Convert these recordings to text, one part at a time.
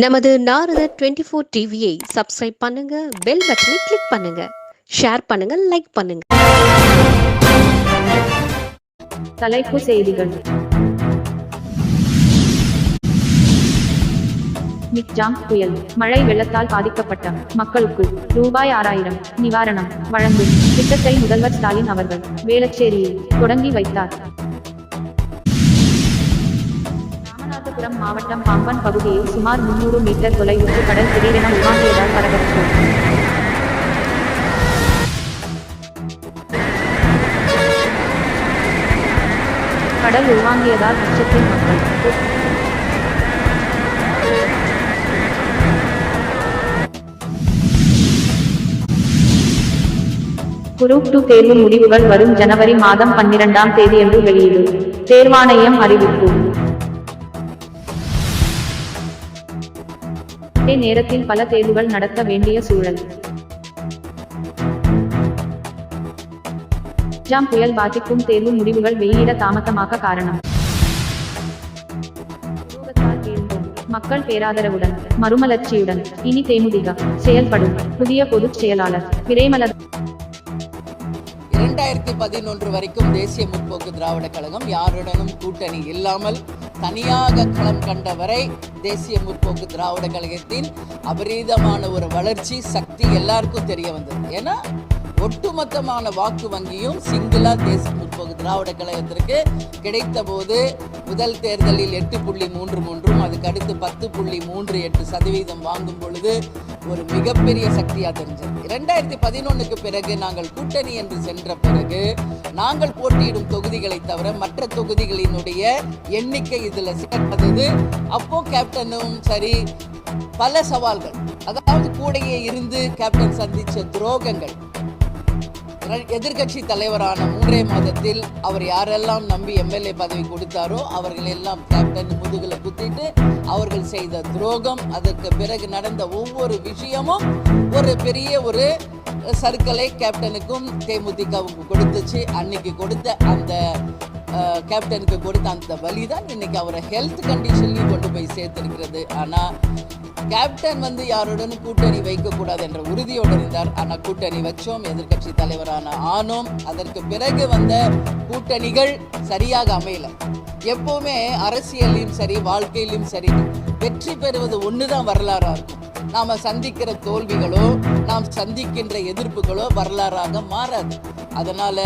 நமது Narada twenty four டிவியை subscribe பண்ணுங்க பெல் பட்டனை கிளிக் பண்ணுங்க ஷேர் பண்ணுங்க லைக் பண்ணுங்க. தலைப்பு செய்திகள். நிக்ஜாம் புயல். மழை வெள்ளத்தால் பாதிக்கப்பட்ட மக்களுக்கு ரூபாய் ஆறாயிரம் நிவாரணம் வழங்கும் திட்டத்தை முதல்வர் ஸ்டாலின் அவர்கள் வேளச்சேரியில் தொடங்கி வைத்தார். ராமநாதபுரம் மாவட்டம் பாம்பன் பகுதியில் சுமார் முன்னூறு மீட்டர் தொலைவுக்கு கடல் திடீரென உருவாகியதால் பரபரப்பு. கடல் உள்வாங்கியதால் அச்சத்தில் மக்கள் குரூப் டூ தேர்வு முடிவுகள் வரும் ஜனவரி மாதம் பன்னிரெண்டாம் தேதியன்று வெளியீடு. தேர்வாணையம் அறிவிப்பு. அதே நேரத்தில் பல தேர்வுகள் நடத்த வேண்டிய சூழல். ஜாம் புயல் பாதிக்கும் தேர்வு முடிவுகள் வெளியிட தாமதமாக காரணம். மக்கள் பேராதரவுடன் மறுமலர்ச்சியுடன் இனி தேமுதிக செயல்படும் புதிய பொதுச் செயலாளர் பிரேமலர் இரண்டாயிரத்தி பதினொன்று வரைக்கும் தேசிய முற்போக்கு திராவிட கழகம் யாருடனும் கூட்டணி இல்லாமல் தனியாக களம் கண்டவரை தேசிய முற்போக்கு திராவிட கழகத்தின் அபரீதமான ஒரு வளர்ச்சி சக்தி எல்லாருக்கும் தெரிய வந்தது. ஏன்னா ஒட்டுமொத்தமான வாக்கு வங்கியும் சிங்கிளா தேசிய முற்போக்கு திராவிட கழகத்திற்கு கிடைத்த போது முதல் தேர்தலில் எட்டு புள்ளி மூன்று மூன்றும் அதுக்கு அடுத்து பத்து புள்ளி மூன்று எட்டு சதவீதம் வாங்கும் பொழுது ஒரு மிகப்பெரிய சக்தியா தெரிஞ்சது. இரண்டாயிரத்தி பதினொன்னுக்கு பிறகு நாங்கள் கூட்டணி என்று சென்ற பிறகு நாங்கள் போட்டியிடும் தொகுதிகளை தவிர மற்ற தொகுதிகளினுடைய எண்ணிக்கை இதுல சிறப்பது அப்போ கேப்டனும் சரி பல சவால்கள். அதாவது கூடையே இருந்து கேப்டன் சந்திச்ச துரோகங்கள். எதிர்கட்சி தலைவரான மூன்றே மாதத்தில் அவர் யாரெல்லாம் நம்பி எம்எல்ஏ பதவி கொடுத்தாரோ அவர்கள் எல்லாம் கேப்டன் முதுகுல குத்திட்டு அவர்கள் செய்த துரோகம் அதற்கு பிறகு நடந்த ஒவ்வொரு விஷயமும் ஒரு பெரிய ஒரு சர்க்கலை கேப்டனுக்கும் தேமுதிகவுக்கும் கொடுத்துச்சு. அன்னைக்கு கொடுத்த அந்த கேப்டனுக்கு கொடுத்த அந்த வழி தான் இன்னைக்கு அவரை ஹெல்த் கண்டிஷன்லையும் கொண்டு போய் சேர்த்திருக்கிறது. ஆனால் கேப்டன் வந்து யாருடனும் கூட்டணி வைக்கக்கூடாது என்ற உறுதியோடு இருந்தார். ஆனால் கூட்டணி வச்சோம். எதிர்க்கட்சி தலைவரான ஆனோம். அதற்கு பிறகு வந்த கூட்டணிகள் சரியாக அமையல. எப்பவுமே அரசியலையும் சரி வாழ்க்கையிலும் சரி வெற்றி பெறுவது ஒண்ணுதான் வரலாறா இருக்கும். நாம சந்திக்கிற தோல்விகளோ நாம் சந்திக்கின்ற எதிர்ப்புகளோ வரலாறாக மாறாது. அதனால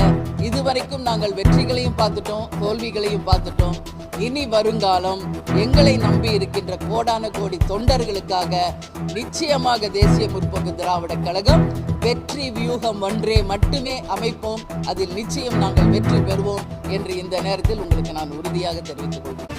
இதுவரைக்கும் நாங்கள் வெற்றிகளையும் பார்த்துட்டோம் தோல்விகளையும் பார்த்துட்டோம். இனி வருங்காலம் எங்களை நம்பி இருக்கின்ற கோடான கோடி தொண்டர்களுக்காக நிச்சயமாக தேசிய முற்போக்கு திராவிட கழகம் வெற்றி வியூகம் ஒன்றே மட்டுமே அமைப்போம். அதில் நிச்சயம் நாங்கள் வெற்றி பெறுவோம் என்று இந்த நேரத்தில் உங்களுக்கு நான் உறுதியாக தெரிவித்துக் கொள்கிறேன்.